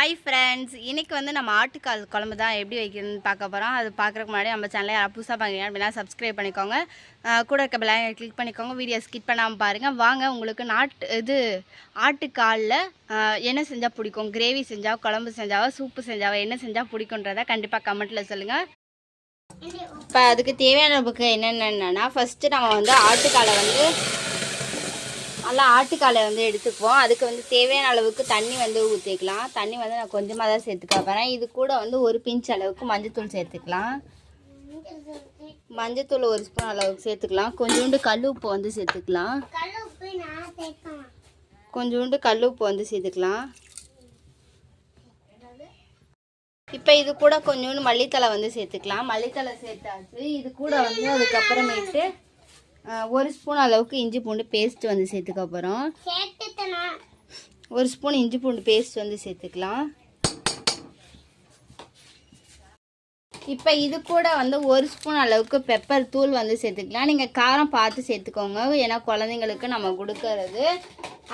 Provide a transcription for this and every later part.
Hi friends இன்னைக்கு வந்து நம்ம ஆட்டுக்கால் குழம்பு தான் எப்படி வைக்கணும்னு பார்க்க போகிறோம் அது பார்க்குறக்கு முன்னாடி நம்ம சேனலை புதுசாக பார்க்குறீங்க அப்படின்னா சப்ஸ்கிரைப் பண்ணிக்கோங்க. கூட இருக்க பெல் கிளிக் பண்ணிக்கோங்க. வீடியோ ஸ்கிப் பண்ணாமல் பாருங்கள் வாங்க உங்களுக்கு நாட்டு இது ஆட்டுக்காலில் என்ன செஞ்சால் பிடிக்கும்? கிரேவி செஞ்சால் குழம்பு செஞ்சாவோ சூப்பு செஞ்சாவோ என்ன செஞ்சால் பிடிக்குன்றதை கண்டிப்பாக கமெண்ட்டில் சொல்லுங்கள் இப்போ அதுக்கு தேவையான புக்கு என்னென்னா ஃபஸ்ட்டு நம்ம வந்து ஆட்டுக்காலை வந்து நல்லா ஆட்டுக்காலை வந்து எடுத்துக்குவோம். அதுக்கு வந்து தேவையான அளவுக்கு தண்ணி வந்து ஊற்றிக்கலாம் தண்ணி வந்து நான் கொஞ்சமாக தான் சேர்த்துக்க போகிறேன் இது கூட வந்து ஒரு பிஞ்ச் அளவுக்கு மஞ்சத்தூள் சேர்த்துக்கலாம். மஞ்சத்தூள் ஒரு ஸ்பூன் அளவுக்கு சேர்த்துக்கலாம். கொஞ்சோண்டு கல் உப்பு வந்து சேர்த்துக்கலாம். கொஞ்சோண்டு கல் உப்பு வந்து சேர்த்துக்கலாம். இப்போ இது கூட கொஞ்சோண்டு மல்லித்தலை வந்து சேர்த்துக்கலாம். மல்லித்தலை சேர்த்தாச்சு. இது கூட வந்து அதுக்கப்புறமேட்டு ஒரு ஸ்பூன் அளவுக்கு இஞ்சி பூண்டு பேஸ்ட் வந்து சேர்த்துக்க போகிறோம் ஒரு ஸ்பூன் இஞ்சி பூண்டு பேஸ்ட் வந்து சேர்த்துக்கலாம். இப்போ இது கூட வந்து ஒரு ஸ்பூன் அளவுக்கு பெப்பர் தூள் வந்து சேர்த்துக்கலாம். நீங்கள் காரம் பார்த்து சேர்த்துக்கோங்க. ஏன்னா குழந்தைங்களுக்கு நம்ம கொடுக்கறது.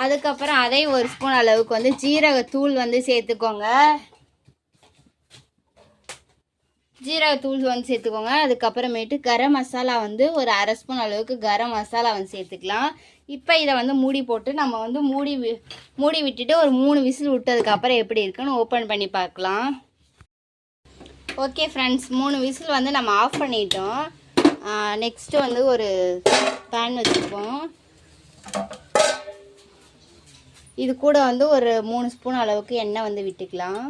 அதுக்கப்புறம் அதே ஒரு ஸ்பூன் அளவுக்கு வந்து ஜீரகத்தூள் வந்து சேர்த்துக்கோங்க. ஜீரகத்தூள் வந்து சேர்த்துக்கோங்க. அதுக்கப்புறமேட்டு கரம் மசாலா வந்து ஒரு அரை ஸ்பூன் அளவுக்கு கரம் மசாலா வந்து சேர்த்துக்கலாம். இப்போ இதை வந்து மூடி போட்டு நம்ம வந்து மூடி வி- மூடி விட்டுட்டு ஒரு மூணு விசில் விட்டதுக்கப்புறம் எப்படி இருக்குன்னு ஓப்பன் பண்ணி பார்க்கலாம். ஓகே ஃப்ரெண்ட்ஸ் மூணு விசில் வந்து நம்ம ஆஃப் பண்ணிட்டோம். நெக்ஸ்ட்டு வந்து ஒரு பேன் வச்சுப்போம். இது கூட வந்து ஒரு மூணு ஸ்பூன் அளவுக்கு எண்ணெய் வந்து விட்டுக்கலாம்.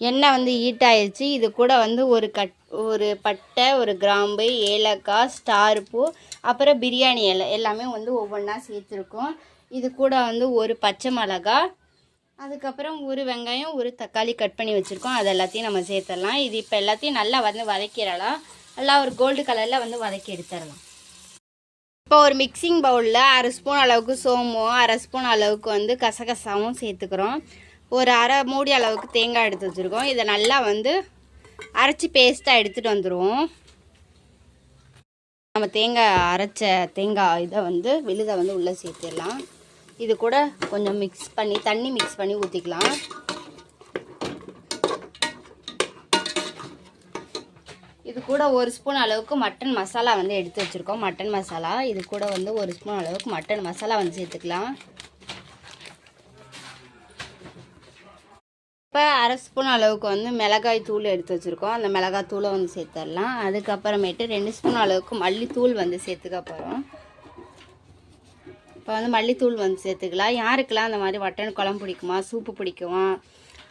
எண்ணெய் வந்து ஹீட் ஆயிடுச்சு இது கூட வந்து ஒரு கட் ஒரு பட்டை ஒரு கிராம்பு ஏலக்காய் ஸ்டார் பூ அப்புறம் பிரியாணி இலை எல்லாமே வந்து ஒவ்வொன்றா சேர்த்துருக்கோம். இது கூட வந்து ஒரு பச்சை மிளகா அதுக்கப்புறம் ஒரு வெங்காயம் ஒரு தக்காளி கட் பண்ணி வச்சுருக்கோம். அது எல்லாத்தையும் நம்ம சேர்த்துடலாம். இது இப்போ எல்லாத்தையும் நல்லா வந்து வதக்கிடலாம். நல்லா ஒரு கோல்டு கலரில் வந்து வதக்கி எடுத்துடலாம். இப்போ ஒரு மிக்சிங் பவுலில் அரை ஸ்பூன் அளவுக்கு சோம்பும் அரை ஸ்பூன் அளவுக்கு வந்து கசகசாவும் சேர்த்துக்கிறோம். ஒரு அரை மூடி அளவுக்கு தேங்காய் எடுத்து வச்சுருக்கோம். இதை நல்லா வந்து அரைச்சி பேஸ்ட்டாக எடுத்துகிட்டு வந்துடுவோம் நம்ம தேங்காய் அரைச்ச தேங்காய் இதை வந்து விழுதை வந்து உள்ளே சேர்த்துடலாம். இது கூட கொஞ்சம் மிக்ஸ் பண்ணி தண்ணி மிக்ஸ் பண்ணி ஊற்றிக்கலாம் இது கூட ஒரு ஸ்பூன் அளவுக்கு மட்டன் மசாலா வந்து எடுத்து வச்சுருக்கோம். மட்டன் மசாலா இது கூட வந்து ஒரு ஸ்பூன் அளவுக்கு மட்டன் மசாலா வந்து சேர்த்துக்கலாம். இப்போ அரை ஸ்பூன் அளவுக்கு வந்து மிளகாய் தூள் எடுத்து வச்சுருக்கோம். அந்த மிளகாய் தூளை வந்து சேர்த்துடலாம். அதுக்கப்புறமேட்டு ரெண்டு ஸ்பூன் அளவுக்கு மல்லித்தூள் வந்து சேர்த்துக்க போகிறோம் இப்போ வந்து மல்லித்தூள் வந்து சேர்த்துக்கலாம். யாருக்கெல்லாம் அந்த மாதிரி வட்டன் குழம்பு பிடிக்குமா சூப்பு பிடிக்குமா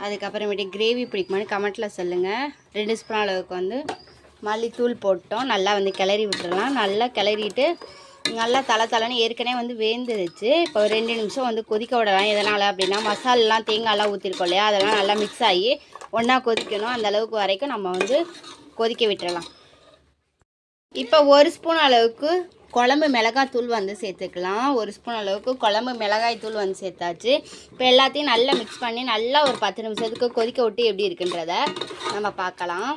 அதுக்கப்புறமேட்டு கிரேவி பிடிக்குமான்னு கமெண்ட்டில் சொல்லுங்கள் ரெண்டு ஸ்பூன் அளவுக்கு வந்து மல்லித்தூள் போட்டோம். நல்லா வந்து கிளறி விட்டுறலாம் நல்லா கிளறிட்டு நல்லா தலை தலைன்னு ஏற்கனவே வந்து வேந்துருச்சு. இப்போ ஒரு ரெண்டு நிமிஷம் வந்து கொதிக்க விடலாம் எதனால் அப்படின்னா மசாலாலாம் தேங்காய்லாம் ஊற்றிருக்கோம் இல்லையா? அதெல்லாம் நல்லா மிக்ஸ் ஆகி ஒன்றா கொதிக்கணும். அந்த அளவுக்கு வரைக்கும் நம்ம வந்து கொதிக்க விட்டுறலாம். இப்போ ஒரு ஸ்பூன் அளவுக்கு குழம்பு மிளகாய் தூள் வந்து சேர்த்துக்கலாம். ஒரு ஸ்பூன் அளவுக்கு குழம்பு மிளகாய் தூள் வந்து சேர்த்தாச்சு. இப்போ எல்லாத்தையும் நல்லா மிக்ஸ் பண்ணி நல்லா ஒரு பத்து நிமிஷத்துக்கு கொதிக்க விட்டு எப்படி இருக்குன்றத நம்ம பார்க்கலாம்.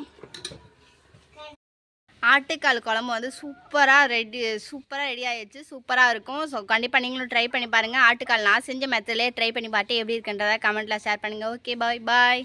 ஆட்டுக்கால் குழம்பு வந்து சூப்பராக ரெடி சூப்பராக ரெடி ஆகிடுச்சு சூப்பராக இருக்கும். ஸோ கண்டிப்பாக நீங்களும் ட்ரை பண்ணி பாருங்கள் ஆட்டுக்கால் நான் செஞ்ச மெத்தட்லேயே ட்ரை பண்ணி பார்த்து எப்படி இருக்குன்றதை கமெண்ட்டில் ஷேர் பண்ணுங்கள் ஓகே பாய் பாய்